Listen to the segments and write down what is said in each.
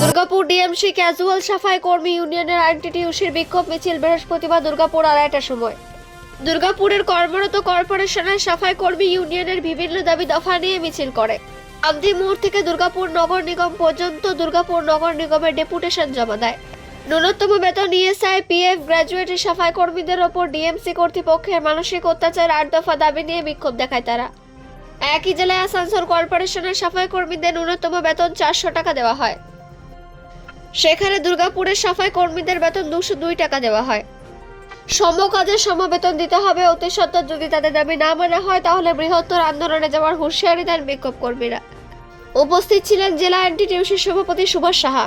Durgapur DMC casual সাফাই কর্মী ইউনিয়নের আইনটিটিউসির বিক্ষোভ মিছিল বৃহস্পতিবার দুর্গাপুর আড়াইটার সময়। দুর্গাপুরের কর্মরত কর্পোরেশনের সাফাই কর্মী ইউনিয়নের বিভিন্ন দাবি দফা নিয়ে মিছিল করে। আমদি মোড় থেকে দুর্গাপুর নগর নিগম পর্যন্ত দুর্গাপুর নগর নিগমের ডেপুটেশন জমা দেয়। ন্যূনতম বেতন ইএসআই পিএফ গ্র্যাজুয়েট সাফাই কর্মীদের ওপর ডিএমসি কর্তৃপক্ষের মানসিক অত্যাচার আট দফা দাবি নিয়ে বিক্ষোভ দেখায় তারা। একই জেলায় আসানসোল কর্পোরেশনের সাফাই কর্মীদের ন্যূনতম বেতন চারশো টাকা দেওয়া হয়। সেখানে দুর্গাপুরের সাফাই কর্মীদের বেতন দুশো দুই টাকা দেওয়া হয়। সম কাজের সম বেতন দিতে হবে, অতি সত্ত্বর যদি তাদের দাবি না মানা হয়, তাহলে বৃহত্তর আন্দোলনে যাওয়ার হুঁশিয়ারি দেন বিক্ষোভ কর্মীরা। উপস্থিত ছিলেন জেলা এনটিটিউসির সভাপতি সুভাষ সাহা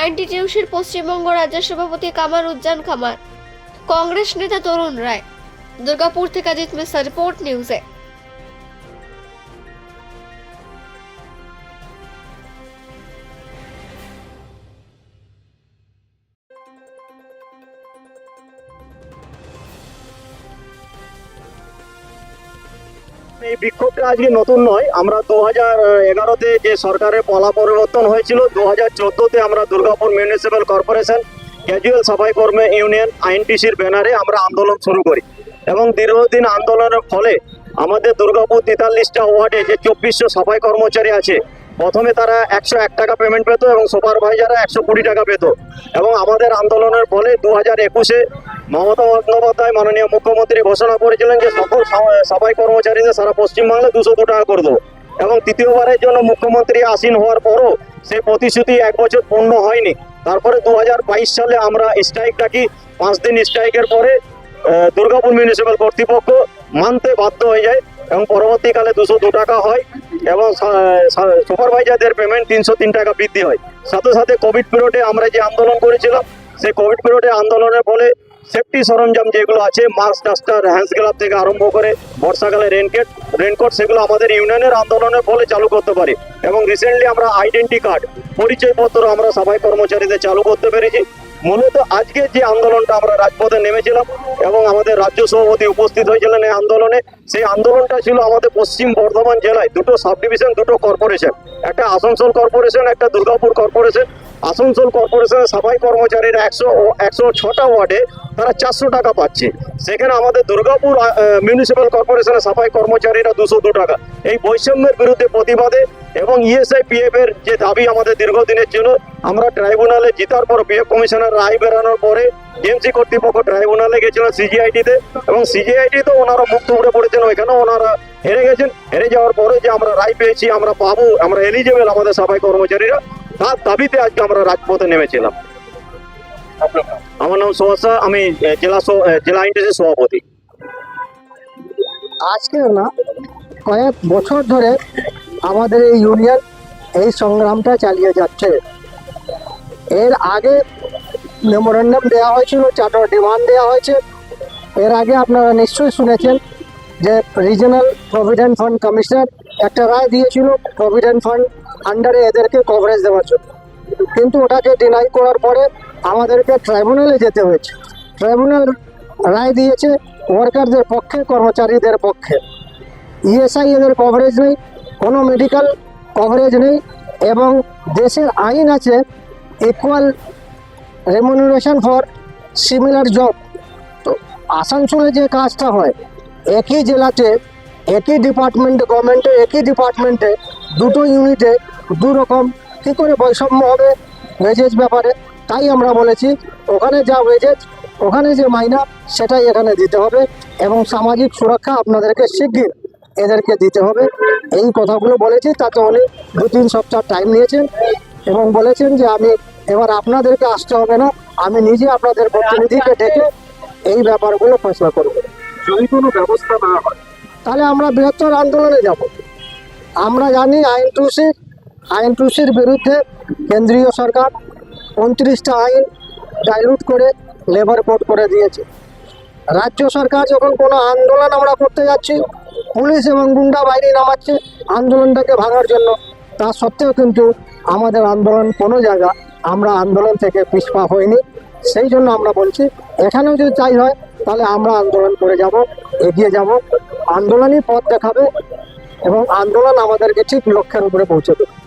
আইনটিটিউসির পশ্চিমবঙ্গ রাজ্যের সভাপতি কামার উজ্জান খামার, কংগ্রেস নেতা তরুণ রায়। দুর্গাপুর থেকে অজিত মিশ্রা, রিপোর্ট নিউজে। এই বিক্ষোভটা আজকে নতুন নয়, আমরা দু হাজার এগারোতে যে সরকারের পলা পরিবর্তন হয়েছিল, দু হাজার চোদ্দোতে আমরা দুর্গাপুর মিউনিসিপ্যাল কর্পোরেশন ক্যাজুয়াল সাফাই কর্মী ইউনিয়ন, আইএনটিসির ব্যানারে আমরা আন্দোলন শুরু করি। এবং দীর্ঘদিন আন্দোলনের ফলে আমাদের দুর্গাপুর তেতাল্লিশটা ওয়ার্ডে যে চব্বিশশো সাফাই কর্মচারী আছে প্রথমে তারা একশো এক টাকা পেমেন্ট পেত এবং সুপারভাইজাররা একশো কুড়ি টাকা পেত। এবং আমাদের আন্দোলনের ফলে দু হাজার একুশে মমতা বন্দ্যোপাধ্যায় মাননীয় মুখ্যমন্ত্রী ঘোষণা করেছিলেন যে সকল সা- সাফাই কর্মচারীদের সারা পশ্চিমবাংলায় দুশো দু টাকা করে দেবো। এবং তৃতীয়বারের জন্য মুখ্যমন্ত্রী আসীন হওয়ার পরও সে প্রতিশ্রুতি এক বছর পূর্ণ হয়নি। তারপরে দু হাজার বাইশ সালে আমরা স্ট্রাইক ডাকি পাঁচ দিন স্ট্রাইকের পরে দুর্গাপুর মিউনিসিপ্যাল কর্তৃপক্ষ মানতে বাধ্য হয়ে যায়। এবং পরবর্তীকালে দুশো দু টাকা হয় এবং সুপারভাইজারদের পেমেন্ট তিনশো তিন টাকা বৃদ্ধি হয়। সাথে সাথে কোভিড পিরিয়ডে আমরা যে আন্দোলন করেছিলাম, সেই কোভিড পিরিয়ডে আন্দোলনের ফলে সেফটি সরঞ্জাম যেগুলো আছে মাস্ক ডাস্টার হ্যান্ডস গ্লাভ থেকে আরম্ভ করে বর্ষাকালে রেনকেট রেনকোট সেগুলো আমাদের ইউনিয়নের আন্দোলনের ফলে চালু করতে পারি। এবং রিসেন্টলি আমরা আইডেন্টি কার্ড পরিচয়পত্র আমরা সবাই কর্মচারীদের চালু করতে পেরেছি। মূলত আজকে যে আন্দোলনটা আমরা রাজপথে নেমেছিলাম এবং আমাদের রাজ্য সভাপতি উপস্থিত হয়েছিলেন এই আন্দোলনে, সেই আন্দোলনটা ছিল আমাদের পশ্চিম বর্ধমান জেলায় দুটো সাব ডিভিশন দুটো কর্পোরেশন। একটা আসানসোল কর্পোরেশন, একটা দুর্গাপুর কর্পোরেশন। আসানসোল কর্পোরেশনের সাফাই কর্মচারীরা একশো একশো ছটা ওয়ার্ডে তারা চারশো টাকা পাচ্ছে। সেখানে আমাদের দুর্গাপুর মিউনিসিপ্যাল কর্পোরেশনের সাফাই কর্মচারীরা দুশো দু টাকা। এই বৈষম্যের বিরুদ্ধে প্রতিবাদে এবং E ইএসআই পিএফ এর যে দাবি আমাদের দীর্ঘদিনের ছিল আমরা ট্রাইব্যুনালে জিতার পর পিএফ কমিশনার রায় বেরানোর পরে ডিএমসি কর্তৃপক্ষ ট্রাইব্যুনালে গেছিলেন সিজিআইটিতে এবং সিজিআইটিতে ওনারা মুক্ত উঠে পড়েছেন। ওইখানেও ওনারা হেরে গেছেন। হেরে যাওয়ার পরে যে আমরা রায় পেয়েছি, আমরা পাবো, আমরা এলিজেবল আমাদের সাফাই কর্মচারীরা, তার দাবিতে আজকে আমরা রাজপথে নেমেছিলাম। আমার নাম সোহাসা আমি জেলা জেলা আইনটিসির সভাপতি। আজকে না, কয়েক বছর ধরে আমাদের এই ইউনিয়ন এই সংগ্রামটা চালিয়ে যাচ্ছে। এর আগে মেমোরেন্ডাম দেওয়া হয়েছিল, চার্টার ডিমান্ড দেওয়া হয়েছে। এর আগে আপনারা নিশ্চয়ই শুনেছেন যে রিজনাল প্রভিডেন্ট ফান্ড কমিশনার একটা রায় দিয়েছিল, প্রভিডেন্ট ফান্ড আন্ডারে এদেরকে কভারেজ দেওয়ার জন্য। কিন্তু ওটাকে ডিনাই করার পরে আমাদেরকে ট্রাইব্যুনালে যেতে হয়েছে। ট্রাইব্যুনাল রায় দিয়েছে ওয়ার্কারদের পক্ষে, কর্মচারীদের পক্ষে। ইএসআই এদের কভারেজ নেই, কোনো মেডিকেল কভারেজ নেই, এবং দেশের আইন আছে equal remuneration for similar job তো আসানসোলে যে কাজটা হয়, একই জেলাতে, একই ডিপার্টমেন্টে গভর্নমেন্টে একই ডিপার্টমেন্টে দুটো ইউনিটে দু রকম কী করে বৈষম্য হবে? ওয়েজেস ব্যাপারে তাই আমরা বলেছি ওখানে যা ওয়েজেস ওখানে যে মাইনা সেটাই এখানে দিতে হবে এবং সামাজিক সুরক্ষা আপনাদেরকে শিগগির এদেরকে দিতে হবে। এই কথাগুলো বলেছি তাতে উনি দু তিন সপ্তাহ টাইম নিয়েছেন এবং বলেছেন যে আমি এবার আপনাদেরকে আসতে হবে না আমি নিজে আপনাদের প্রতিনিধিকে ডেকে এই ব্যাপারগুলো ফয়সলা করব। যদি কোনো ব্যবস্থা না হয়? তাহলে আমরা বৃহত্তর আন্দোলনে যাব। আমরা জানি আইন টুসির আইন টুসির বিরুদ্ধে কেন্দ্রীয় সরকার উনত্রিশটা আইন ডাইলুট করে লেবার কোড করে দিয়েছে। রাজ্য সরকার যখন কোনো আন্দোলন আমরা করতে যাচ্ছি, পুলিশ এবং গুন্ডা বাহিনী নামাচ্ছে আন্দোলনটাকে ভাঙার জন্য। তা সত্ত্বেও কিন্তু আমাদের আন্দোলন কোনো জায়গা আমরা আন্দোলন থেকে পিছপা হইনি। সেই জন্য আমরা বলছি, এখানেও যদি চাই হয়, তাহলে আমরা আন্দোলন করে যাব, এগিয়ে যাব। আন্দোলনই পথ দেখাবে এবং আন্দোলন আমাদেরকে ঠিক লক্ষ্যের উপরে পৌঁছে দেবে।